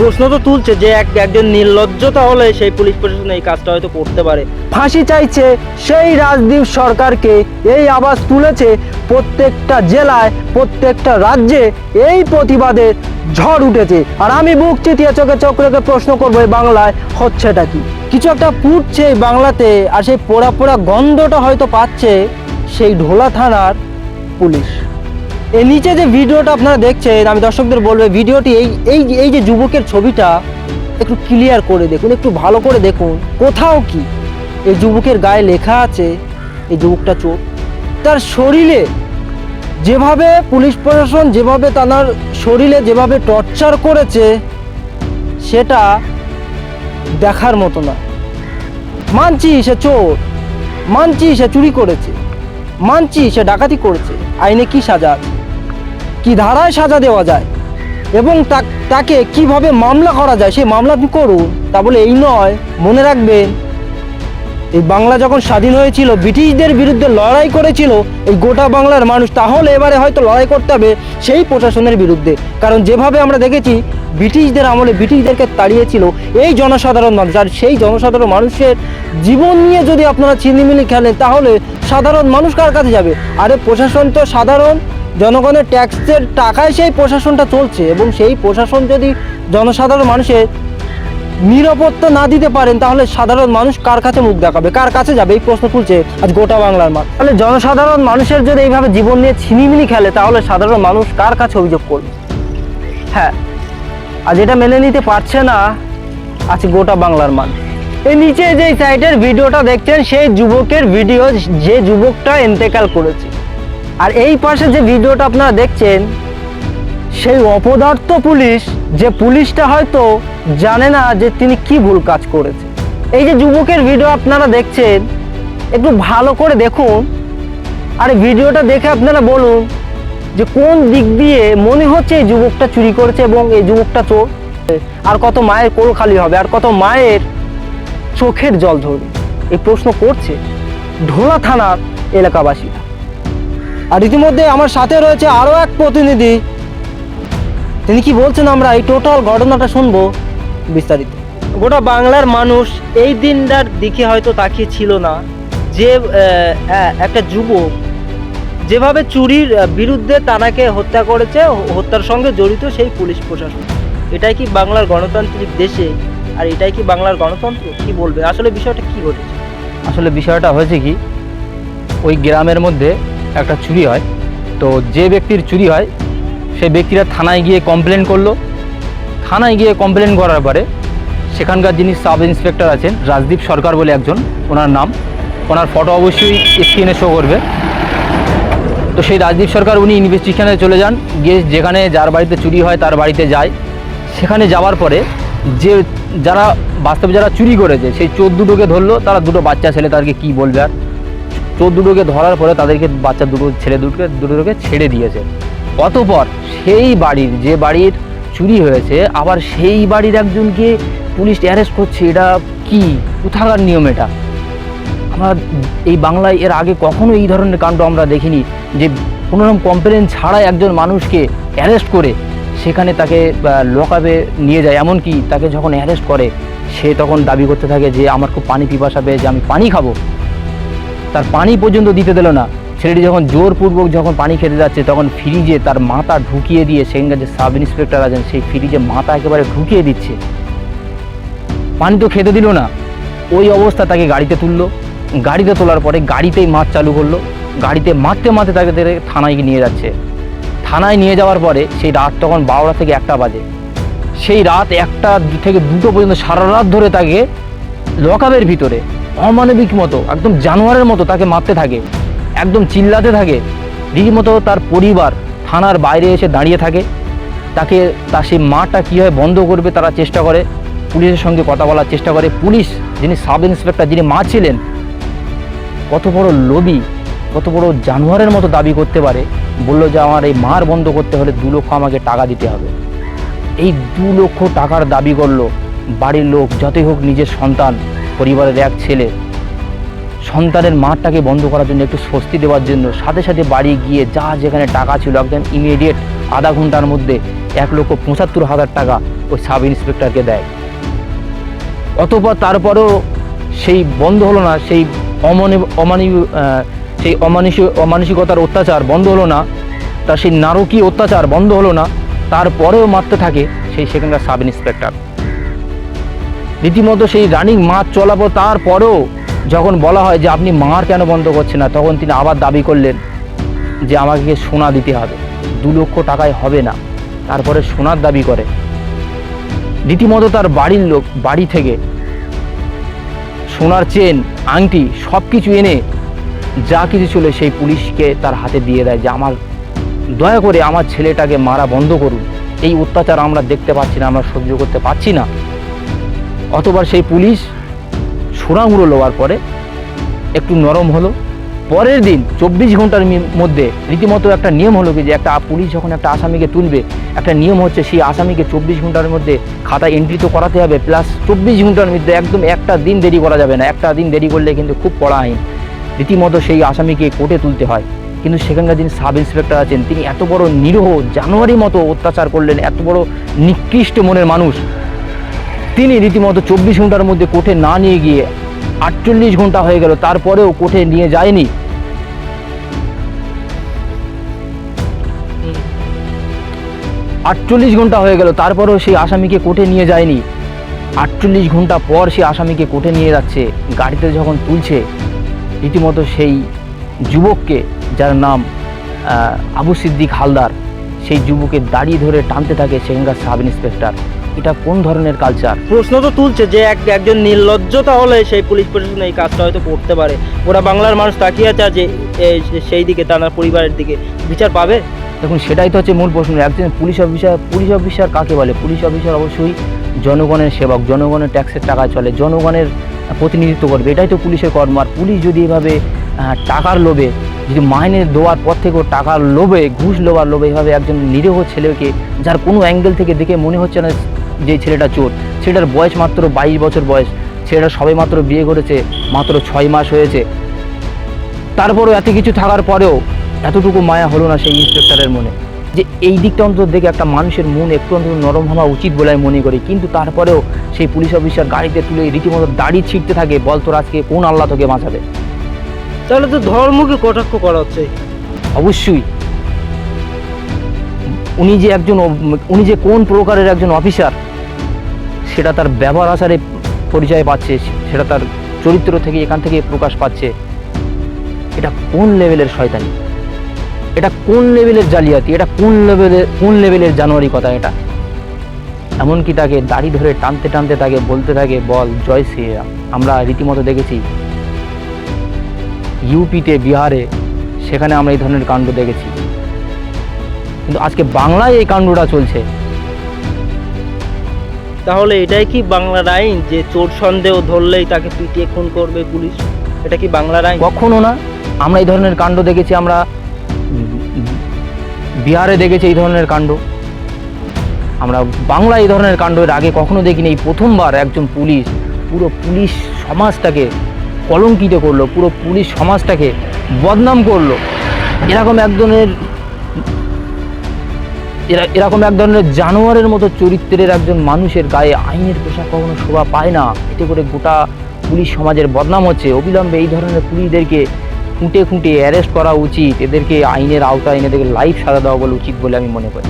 প্রশ্ন তো তুলছে যে এক একজন নির্লজ্জতা হলে সেই পুলিশ প্রশাসন এই কাজটা হয়তো করতে পারে। ফাঁসি চাইছে সেই রাজদীপ সরকারকে, এই আওয়াজ তুলেছে প্রত্যেকটা জেলায়, প্রত্যেকটা রাজ্যে এই প্রতিবাদে ঝড় উঠেছে। আর আমি বুক চিতিয়ে চোখে চোখ রেখে প্রশ্ন করব, এই বাংলায় হচ্ছেটা কি? কিছু একটা পুড়ছে এই বাংলাতে, আর সেই পোড়া পোড়া গন্ধটা হয়তো পাচ্ছে সেই ঢোলা থানার পুলিশ। এই নিচে যে ভিডিওটা আপনারা দেখছেন, আমি দর্শকদের বলব ভিডিওটি এই এই এই যে যুবকের ছবিটা, একটু ক্লিয়ার করে দেখুন, একটু ভালো করে দেখুন, কোথাও কি এই যুবকের গায়ে লেখা আছে, এই যুবকটা চোখ তার শরীরে যেভাবে পুলিশ প্রশাসন যেভাবে তার শরীরে যেভাবে টর্চার করেছে, সেটা দেখার মতো না। মানছি সে চোর, মানছি সে চুরি করেছে, মানছি সে ডাকাতি করেছে, আইনে কি সাজা আছে? কি ধারায় সাজা দেওয়া যায়? এবং তাকে কীভাবে মামলা করা যায়? সেই মামলা আপনি করুন। তা বলে এই নয়, মনে রাখবেন, এই বাংলা যখন স্বাধীন হয়েছিল, ব্রিটিশদের বিরুদ্ধে লড়াই করেছিল এই গোটা বাংলার মানুষ, তাহলে এবারে হয়তো লড়াই করতে হবে সেই প্রশাসনের বিরুদ্ধে। কারণ যেভাবে আমরা দেখেছি, ব্রিটিশদের আমলে ব্রিটিশদেরকে তাড়িয়েছিল এই জনসাধারণ মানুষ। আর সেই জনসাধারণ মানুষের জীবন নিয়ে যদি আপনারা ছিনিমিনি খেলেন, তাহলে সাধারণ মানুষ কার কাছে যাবে? আরে প্রশাসন তো সাধারণ জনগণের ট্যাক্সের টাকায় সেই প্রশাসনটা চলছে এবং সেই প্রশাসন যদি জনসাধারণ মানুষের নিরাপত্তা না দিতে পারেন, তাহলে সাধারণ মানুষ কার কাছে মুখ দেখাবে? কার কাছে যাবে? এই প্রশ্ন তুলছে আজ গোটা বাংলার মা তাহলে জনসাধারণ মানুষের যদি এইভাবে জীবন নিয়ে ছিনিমিনি খেলে, তাহলে সাধারণ মানুষ কার কাছে অভিযোগ করবে? হ্যাঁ আজ এটা মেনে নিতে পারছে না আছে গোটা বাংলার মানুষ। এই নিচে যে সাইটের ভিডিওটা দেখছেন, সেই যুবকের ভিডিও যে যুবকটা এন্তেকাল করেছে। আর এই পাশে যে ভিডিওটা আপনারা দেখছেন, সেই অপদার্থ পুলিশ যে পুলিশটা হয়তো জানে না যে তিনি কি ভুল কাজ করেছে। এই যে যুবকের ভিডিও আপনারা দেখছেন, একটু ভালো করে দেখুন আর ভিডিওটা দেখে আপনারা বলুন যে কোন দিক দিয়ে মনে হচ্ছে এই যুবকটা চুরি করেছে এবং এই যুবকটা চোর। আর কত মায়ের কোল খালি হবে, আর কত মায়ের চোখের জল ধরবে। এই প্রশ্ন করছে ঢোলা থানার এলাকাবাসীরা। আর ইতিমধ্যে আমার সাথে রয়েছে আরও এক প্রতিনিধি। তিনি কি বলছেন আমরা এই টোটাল ঘটনাটা শুনব বিস্তারিত। গোটা বাংলার মানুষ এই দিনটার দিকে হয়তো তাকিয়ে ছিল না যে একটা যুবক যেভাবে চুরির বিরুদ্ধে তানাকে হত্যা করেছে, হত্যার সঙ্গে জড়িত সেই পুলিশ প্রশাসন। এটাই কি বাংলার গণতান্ত্রিক দেশে আর এটাই কি বাংলার গণতন্ত্র? কি বলবে? আসলে বিষয়টা কি ঘটেছে? আসলে বিষয়টা হয়েছে কি, ওই গ্রামের মধ্যে একটা চুরি হয়। তো যে ব্যক্তির চুরি হয় সেই ব্যক্তিরা থানায় গিয়ে কমপ্লেন করল। থানায় গিয়ে কমপ্লেন করার পরে সেখানকার যিনি সাব ইন্সপেক্টর আছেন, রাজদীপ সরকার বলে একজন, ওনার নাম। ওনার ফটো অবশ্যই স্ক্রিনে শো করবে। তো সেই রাজদীপ সরকার উনি ইনভেস্টিগেশনে চলে যান, গিয়ে যেখানে যার বাড়িতে চুরি হয় তার বাড়িতে যায়। সেখানে যাওয়ার পরে যে যারা, বাস্তবে যারা চুরি করেছে, সেই চোর দুটোকে ধরলো, তারা দুটো বাচ্চা ছেলে, তাদেরকে কী বলবে আর? চোর দুটোকে ধরার পরে তাদেরকে বাচ্চা দুটো, ছেলে দুটোকে দুটোকে ছেড়ে দিয়েছে। অতপর সেই বাড়ির যে বাড়ির চুরি হয়েছে, আবার সেই বাড়ির একজনকে পুলিশ অ্যারেস্ট করছে, এটা কি? কোথাকার নিয়ম এটা? আমরা এই বাংলায় এর আগে কখনো এই ধরনের কাণ্ড আমরা দেখিনি, যে কোনো রকম কমপ্লেন ছাড়াই একজন মানুষকে অ্যারেস্ট করে, সেখানে তাকে লকআপে নিয়ে যায়। এমনকি তাকে যখন অ্যারেস্ট করে, সে তখন দাবি করতে থাকে যে, আমার খুব পানি পিপাসা পেয়ে যে আমি পানি খাব। তার পানি পর্যন্ত দিতে দিল না। ছেলেটি যখন জোরপূর্বক যখন পানি খেতে যাচ্ছে, তখন ফ্রিজে তার মাথা ঢুকিয়ে দিয়ে সেখানকার যে সাব ইন্সপেক্টর আছেন, সেই ফ্রিজে মাথা একেবারে ঢুকিয়ে দিচ্ছে। পানি তো খেতে দিল না। ওই অবস্থা তাকে গাড়িতে তুললো। গাড়িতে তোলার পরে গাড়িতেই মাছ চালু করল। গাড়িতে মারতে মারতে তাকে থানায় নিয়ে যাচ্ছে। থানায় নিয়ে যাওয়ার পরে সেই রাত তখন বারোটা থেকে একটা বাজে। সেই রাত একটা থেকে দুটো পর্যন্ত সারা রাত ধরে তাকে লকআপের ভিতরে। অমানবিক মতো, একদম জানোয়ারের মতো তাকে মারতে থাকে, একদম চিল্লাতে থাকে। রীতিমতো তার পরিবার থানার বাইরে এসে দাঁড়িয়ে থাকে। তাকে তার সেই মাটা কীভাবে বন্ধ করবে তারা চেষ্টা করে, পুলিশের সঙ্গে কথা বলার চেষ্টা করে। পুলিশ যিনি সাব ইন্সপেক্টর, যিনি মা ছিলেন, কত বড় লোভী, কত বড় জানোয়ারের মতো দাবি করতে পারে। বলল যে, আমার এই মার বন্ধ করতে হলে দু লক্ষ আমাকে টাকা দিতে হবে। এই দু লক্ষ টাকার দাবি করল বাড়ির লোক, যতই হোক নিজের সন্তান। পরিবারের এক ছেলে সন্তানের মাঠটাকে বন্ধ করার জন্য একটু স্বস্তি দেওয়ার জন্য সাথে সাথে বাড়ি গিয়ে যা যেখানে টাকা ছিল, একদম ইমিডিয়েট আধা ঘণ্টার মধ্যে এক লক্ষ পঁচাত্তর হাজার টাকা ওই সাব ইন্সপেক্টরকে দেয়। অতপর তারপরেও সেই বন্ধ হলো না, সেই অমনি, অমানি সেই অমানুষি অমানসিকতার অত্যাচার বন্ধ হলো না, তার সেই নারকীয় অত্যাচার বন্ধ হলো না, তারপরেও মারতে থাকে সেই সেখানকার সাব ইন্সপেক্টর। রীতিমতো সেই রানিং মাছ চলাবো তারপরেও যখন বলা হয় যে আপনি মার কেন বন্ধ করছেন না, তখন তিনি আবার দাবি করলেন যে আমাকে সোনা দিতে হবে। দু লক্ষ টাকায় হবে না। তারপরে সোনার দাবি করে। রীতিমতো তার বাড়ির লোক, বাড়ি থেকে সোনার চেন আংটি সব কিছু এনে যা কিছু ছিল সেই পুলিশকে তার হাতে দিয়ে দেয় যে, আমার, দয়া করে আমার ছেলেটাকে মারা বন্ধ করুন। এই অত্যাচার আমরা দেখতে পাচ্ছি না, আমরা সহ্য করতে পারছি না। অতবার সেই পুলিশ সোনাগুলো লওয়ার পরে একটু নরম হলো। পরের দিন চব্বিশ ঘণ্টার মধ্যে রীতিমতো একটা নিয়ম হলো কি যে একটা পুলিশ যখন একটা আসামিকে তুলবে, একটা নিয়ম হচ্ছে সেই আসামিকে চব্বিশ ঘণ্টার মধ্যে খাতায় এন্ট্রি তো করাতে হবে প্লাস চব্বিশ ঘণ্টার মধ্যে একদম একটা দিন দেরি করা যাবে না। একটা দিন দেরি করলে কিন্তু খুব কড়া আইন। রীতিমতো সেই আসামিকে কোর্টে তুলতে হয়। কিন্তু সেখানকার যিনি সাব ইন্সপেক্টর আছেন, তিনি এত বড় নিরীহ, জানুয়ারি মতো অত্যাচার করলেন, এত বড় নিকৃষ্ট মনের মানুষ। তিনি রীতিমতো চব্বিশ ঘণ্টার মধ্যে কোর্টে না নিয়ে গিয়ে আটচল্লিশ ঘণ্টা হয়ে গেল, তারপরেও কোর্টে নিয়ে যায়নি। আটচল্লিশ ঘণ্টা হয়ে গেল, তারপরেও সেই আসামিকে কোর্টে নিয়ে যায়নি। আটচল্লিশ ঘণ্টা পর সেই আসামিকে কোর্টে নিয়ে যাচ্ছে, গাড়িতে যখন তুলছে, রীতিমতো সেই যুবককে, যার নাম আবু সিদ্দিক হালদার, সেই যুবকের দাড়ি ধরে টানতে থাকে সেখানকার সাব ইন্সপেক্টর এটা কোন ধরনের কালচার প্রশ্ন তো তুলছে যে এক একজন নির্লজ্জ তাহলে সেই পুলিশ প্রশাসন এই কাজটা হয়তো করতে পারে। ওরা বাংলার মানুষ তাকিয়ে আছে যে সেই দিকে তার পরিবারের দিকে বিচার পাবে? দেখুন সেটাই তো হচ্ছে মূল প্রশ্ন। একজন পুলিশ অফিসার পুলিশ অফিসার কাকে বলে? পুলিশ অফিসার অবশ্যই জনগণের সেবক জনগণের ট্যাক্সের টাকা চলে জনগণের প্রতিনিধিত্ব করবে। এটাই তো পুলিশের কর্ম। আর পুলিশ যদি এভাবে টাকার লোভে যদি মাইনে দেওয়ার পর থেকেও টাকার লোভে ঘুষ লোভার লোভে এভাবে একজন নিরীহ ছেলেকে যার কোনো অ্যাঙ্গেল থেকে দেখে মনে হচ্ছে না যে ছেলেটা চোর ছেলেটার বয়স মাত্র বাইশ বছর বয়স ছেলেটা সবে মাত্র বিয়ে করেছে মাত্র ছয় মাস হয়েছে। তারপরও এত কিছু থাকার পরেও এতটুকু মায়া হলো না সেই ইন্সপেক্টরের মনে। যে এই দিকটা অন্তত দেখে একটা মানুষের মন একটু অন্তত নরম হওয়া উচিত বলে আমি মনে করি। কিন্তু তারপরেও সেই পুলিশ অফিসার গাড়িতে তুলে রীতিমতো দাড়ি ছিঁড়তে থাকে বল তোর আজকে কোন আল্লাহ তোকে বাঁচাবে? তাহলে তো ধর্মকে কটাক্ষ করা হচ্ছে। অবশ্যই। উনি যে একজন উনি যে কোন প্রকারের একজন অফিসার সেটা তার ব্যবহার আচারে পরিচয় পাচ্ছে, সেটা তার চরিত্র থেকে এখান থেকে প্রকাশ পাচ্ছে। এটা কোন লেভেলের শয়তানি? এটা কোন লেভেলের জালিয়াতি? এটা কোন লেভেলের কোন লেভেলের জানুয়ারি কথা এটা? এমনকি তাকে দাড়ি ধরে টানতে টানতে তাকে বলতে থাকে, বল, জয় শ্রীরাম আমরা রীতিমতো দেখেছি। ইউপিতে বিহারে, সেখানে আমরা এই ধরনের কাণ্ড দেখেছি। কিন্তু আজকে বাংলায় এই কাণ্ডটা চলছে। তাহলে এটাই কি বাংলার আইন? যে চোর সন্দেহ ধরলেই তাকে পিটিয়ে খুন করবে পুলিশ? এটা কি বাংলার আইন? কখনো না। আমরা এই ধরনের কাণ্ড দেখেছি, আমরা বিহারে দেখেছি এই ধরনের কাণ্ড। আমরা বাংলা এই ধরনের কাণ্ড এর আগে কখনো দেখিনি। এই প্রথমবার একজন পুলিশ পুরো পুলিশ সমাজটাকে কলঙ্কিত করল, পুরো পুলিশ সমাজটাকে বদনাম করল। এরকম এক ধরনের এরা এরকম এক ধরনের জানোয়ারের মতো চরিত্রের একজন মানুষের গায়ে আইনের পোশাক কখনো শোভা পায় না। এতে করে গোটা পুলিশ সমাজের বদনাম হচ্ছে। অবিলম্বে এই ধরনের পুলিশদেরকে খুঁটে খুঁটে অ্যারেস্ট করা উচিত। এদেরকে আইনের আওতায় এনে দেখে লাইফ সাজা দেওয়া বলা উচিত বলে আমি মনে করি।